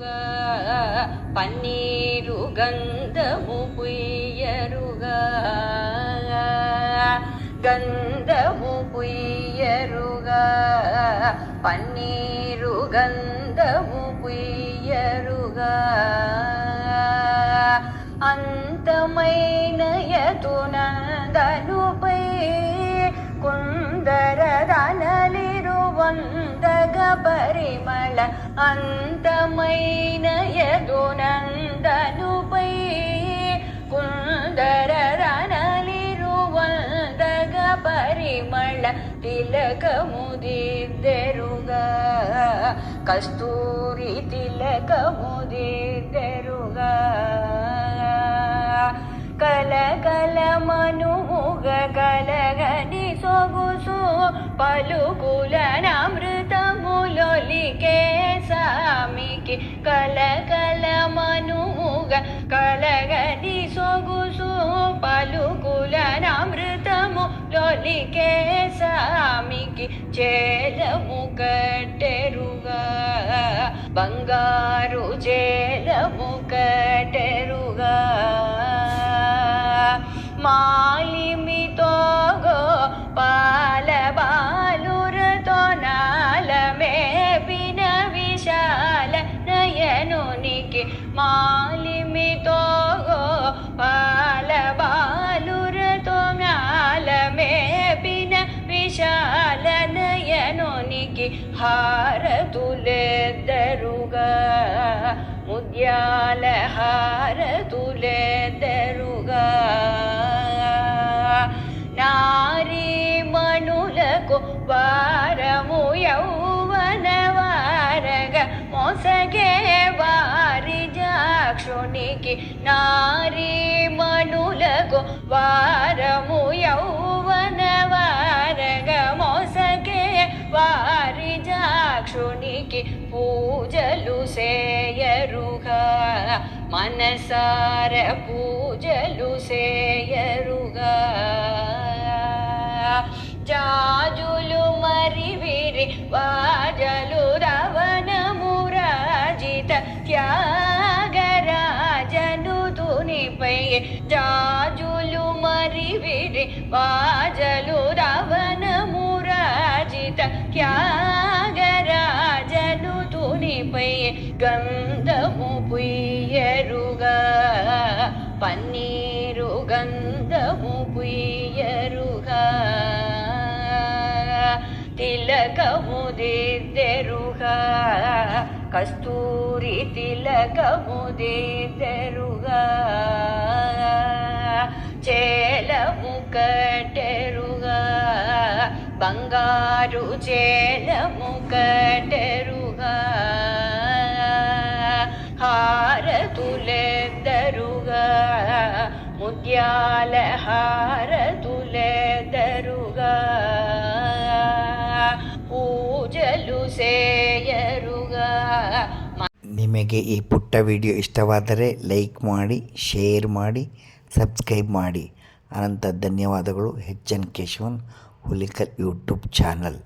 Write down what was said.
పుయ్యరుగా పన్నీరు గంధము పుయ్యరుగా గంధము పుయ్యరుగా పన్నీరు గంధము పుయ్యరుగా అంతమైన యతునందనుపై కుందరదనలిరువందగ పరిమళ అంతమైన యదునందనుపై కుందర కుందరదనలిరువందగ పరిమళ తిలకముదిద్దెరుగా. కస్తూరి తిలకముదిద్దెరుగా. కలకల మనుముగ కలగని సొగుసు పలుకులన సామికి కలకల మనుముగ కలగని సొగుసు పలుకుల నమృతము లోలికే సామికి చేలము కట్టెరుగా. బంగారు చేలము కట్టెరుగా. మాలి কে মালিমি তো গো পাল বালুর ಮ್ಯಾಲ ಮೇಬಿನ ವಿಶಾಲ ನಯನೊನಿಗೆ ಹಾರ ತುಲೆದರುಗ ಮುದ್ಯಾಲ ಹಾರ ತುಲೆದರುಗ జాక్షునికి నారీ మణులకు వారము యౌవన వారగ మోసగే వారి జాక్షునికి పూజలు సేయరుగా మనసార పూజలు సేయరుగా జాజులు జాజులు మరి విరి వాజలు రవణమురాజిత త్యాగరాజను తునిపై గంధము పుయ్యరుగా పన్నీరు గంధము పుయ్యరుగా తిలకము దిద్దెరుగా కస్తూరి తిలకము దిద్దెరుగా చేలము కటెరుగా బంగారు చేలము కటెరుగా హారతులెద్దరుగా ముత్యాల హార ನಿಮಗೆ ಈ ಪುಟ್ಟ ವಿಡಿಯೋ ಇಷ್ಟವಾದರೆ ಲೈಕ್ ಮಾಡಿ, ಶೇರ್ ಮಾಡಿ, ಸಬ್ಸ್ಕ್ರೈಬ್ ಮಾಡಿ. ಅನಂತ ಧನ್ಯವಾದಗಳು. H N Keshavan Hulikal YouTube channel.